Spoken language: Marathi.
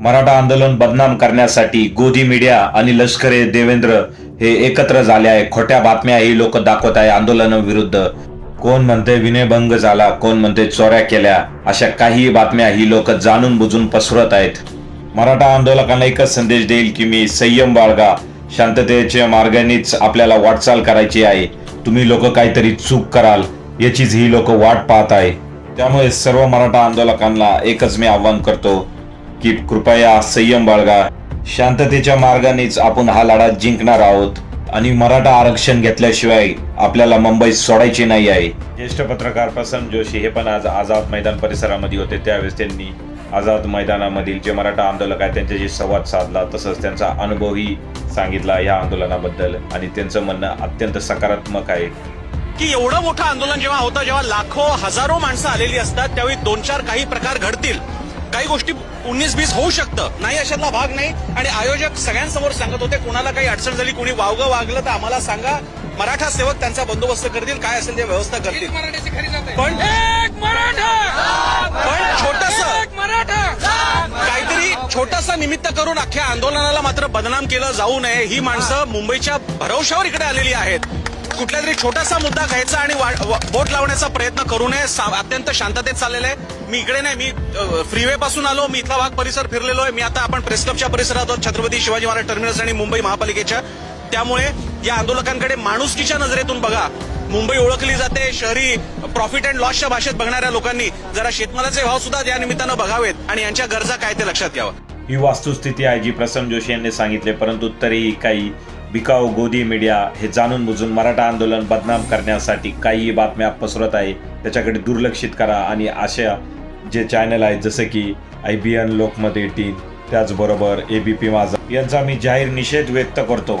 मराठा आंदोलन बदनाम करण्यासाठी गोदी मीडिया आणि लष्करे देवेंद्र हे एकत्र झाले आहे. खोट्या बातम्या ही लोक दाखवत आहे आंदोलनाविरुद्ध कोण म्हणते विनयभंग झाला कोण म्हणते चोऱ्या केल्या अशा काही बातम्या ही लोक जाणून बुजून पसरत आहेत. मराठा आंदोलकांना एकच संदेश देईल की मी संयम बाळगा. शांततेच्या मार्गानेच आपल्याला वाटचाल करायची आहे. तुम्ही लोक काहीतरी चूक कराल याचीच ही लोक वाट पाहत आहे. त्यामुळे सर्व मराठा आंदोलकांना एकच मी आव्हान करतो की कृपया संयम बाळगा. शांततेच्या मार्गानेच आपण हा लढा जिंकणार आहोत. आणि मराठा आरक्षण घेतल्याशिवाय आपल्याला मुंबई सोडायची नाही आहे. ज्येष्ठ पत्रकार प्रसन्न जोशी हे पण आज आझाद मैदान परिसरामध्ये होते. त्यावेळेस त्यांनी आझाद मैदानामधील जे मराठा आंदोलक आहेत त्यांच्याशी संवाद साधला. तसंच त्यांचा अनुभवही सांगितला या आंदोलनाबद्दल. आणि त्यांचं म्हणणं अत्यंत सकारात्मक आहे. की एवढं मोठं आंदोलन जेव्हा होतं जेव्हा लाखो हजारो माणसं आलेली असतात त्यावेळी दोन चार काही प्रकार घडतील. काही गोष्टी उन्नीस बीस होऊ शकतं. नाही अशातला भाग नाही. आणि आयोजक सगळ्यांसमोर सांगत होते कोणाला काही अडचण झाली कोणी वावगं वागलं तर आम्हाला सांगा. मराठा सेवक त्यांचा बंदोबस्त करतील काय असेल ते व्यवस्था करतील. मराठ्याची खरी जात आहे. पण एक मराठा! पण छोटस एक मराठा! काहीतरी छोटासा निमित्त करून अख्ख्या आंदोलनाला मात्र बदनाम केलं जाऊ नये. ही माणसं मुंबईच्या भरवशावर इकडे आलेली आहेत. कुठला तरी छोटासा मुद्दा घ्यायचा आणि वा- बोट लावण्याचा प्रयत्न करू नये. सा- अत्यंत शांततेत चाललेलं आहे. मी इकडे नाही मी फ्रीवे पासून आलो. मी इथला भाग परिसर फिरलेलो आहे. मी आता आपण प्रेस क्लबच्या परिसरात आहोत. छत्रपती शिवाजी महाराज टर्मिनस आणि मुंबई महापालिकेच्या. त्यामुळे या आंदोलकांकडे माणुसकीच्या नजरेतून बघा. मुंबई ओळखली जाते. शहरी प्रॉफिट अँड लॉसच्या भाषेत बघणाऱ्या लोकांनी जरा शेतमालाचे भाव सुद्धा या निमित्तानं बघावेत आणि यांच्या गरजा काय ते लक्षात घ्यावं. ही वास्तुस्थिती आहे जी. प्रसन्न जोशी यांनी सांगितले परंतु तरीही काही बिकाऊ गोदी मीडिया हे जाणून बुजून मराठा आंदोलन बदनाम करण्यासाठी काही बातम्या पसरत आहे त्याच्याकडे दुर्लक्षित करा आणि अशा जे चॅनल आहेत जसं की I B N Lokmat eighteen त्याचबरोबर ए बी पी माझा यांचा मी जाहीर निषेध व्यक्त करतो.